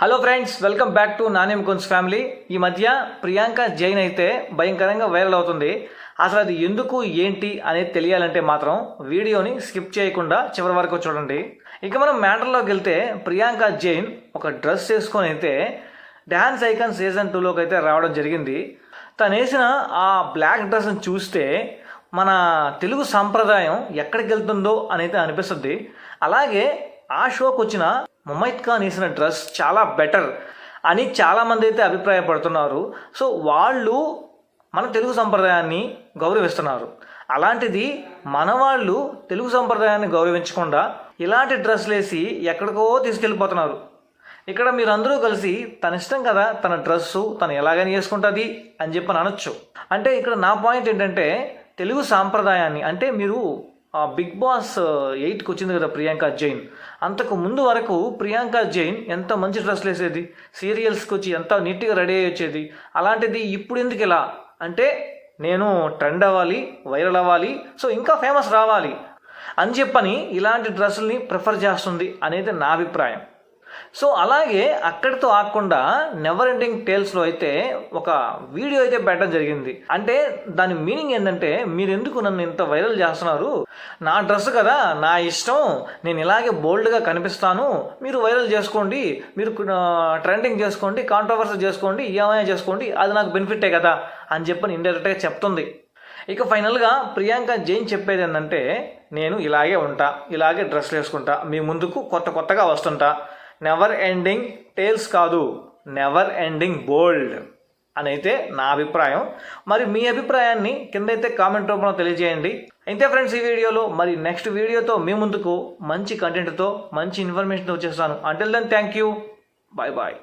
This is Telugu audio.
Hello friends welcome back to నానేమ్ కొన్స్ ఫ్యామిలీ ఈ మధ్య ప్రియాంక జైన్ అయితే భయంకరంగా వైరల్ అవుతుంది. అసలు అది ఎందుకు ఏంటి అనేది తెలియాలంటే మాత్రం వీడియోని స్కిప్ చేయకుండా చివరి వరకు చూడండి. ఇక మనం మ్యాటర్లోకి వెళ్తే ప్రియాంక జైన్ ఒక డ్రెస్ వేసుకొని అయితే డ్యాన్స్ ఐకాన్ సీజన్ టూలోకి అయితే రావడం జరిగింది. తను వేసిన ఆ బ్లాక్ డ్రెస్ని చూస్తే మన తెలుగు సాంప్రదాయం ఎక్కడికి వెళ్తుందో అనేది అనిపిస్తుంది. అలాగే ఆ షోకి వచ్చిన ముమైత్ ఖాన్ వేసిన డ్రెస్ చాలా బెటర్ అని చాలామంది అయితే అభిప్రాయపడుతున్నారు. సో వాళ్ళు మన తెలుగు సంప్రదాయాన్ని గౌరవిస్తున్నారు. అలాంటిది మన వాళ్ళు తెలుగు సంప్రదాయాన్ని గౌరవించకుండా ఇలాంటి డ్రెస్సులు వేసి ఎక్కడికో తీసుకెళ్ళిపోతున్నారు. ఇక్కడ మీరు అందరూ కలిసి తన ఇష్టం కదా తన డ్రెస్సు తను ఎలాగని వేసుకుంటుంది అని చెప్పి అని అనొచ్చు. అంటే ఇక్కడ నా పాయింట్ ఏంటంటే తెలుగు సాంప్రదాయాన్ని అంటే మీరు ఆ బిగ్ బాస్ ఎయిట్కి వచ్చింది కదా ప్రియాంక జైన్. అంతకు ముందు వరకు ప్రియాంక జైన్ ఎంత మంచి డ్రెస్సులు వేసేది? సీరియల్స్కి వచ్చి ఎంత నీట్గా రెడీ అయ్యి వచ్చేది? అలాంటిది ఇప్పుడు ఎందుకు ఇలా? అంటే నేను ట్రెండ్ అవ్వాలి వైరల్ అవ్వాలి సో ఇంకా ఫేమస్ రావాలి అని చెప్పని ఇలాంటి డ్రెస్సుల్ని ప్రిఫర్ చేస్తుంది అనేది నా అభిప్రాయం. సో అలాగే అక్కడితో ఆగకుండా నెవర్ ఎండింగ్ టేల్స్లో అయితే ఒక వీడియో అయితే పెట్టడం జరిగింది. అంటే దాని మీనింగ్ ఏంటంటే మీరు ఎందుకు నన్ను ఇంత వైరల్ చేస్తున్నారు? నా డ్రెస్ కదా నా ఇష్టం. నేను ఇలాగే బోల్డ్గా కనిపిస్తాను. మీరు వైరల్ చేసుకోండి. మీరు ట్రెండింగ్ చేసుకోండి. కాంట్రవర్సీ చేసుకోండి. ఏమైనా చేసుకోండి. అది నాకు బెనిఫిటే కదా అని చెప్పని ఇండైరెక్ట్గా చెప్తుంది. ఇక ఫైనల్గా ప్రియాంక జైన్ చెప్పేది ఏంటంటే నేను ఇలాగే ఉంటా. ఇలాగే డ్రెస్లు వేసుకుంటా. మీ ముందుకు కొత్త కొత్తగా వస్తుంటా. నెవర్ ఎండింగ్ టేల్స్ కాదు. నెవర్ ఎండింగ్ బోల్డ్ అని అయితే నా అభిప్రాయం. మరి మీ అభిప్రాయాన్ని కింద అయితే కామెంట్ రూపంలో తెలియజేయండి. అయితే ఫ్రెండ్స్ ఈ వీడియోలో మరి నెక్స్ట్ వీడియోతో మీ ముందుకు మంచి కంటెంట్తో మంచి ఇన్ఫర్మేషన్ వచ్చేస్తాను. Until then thank you bye bye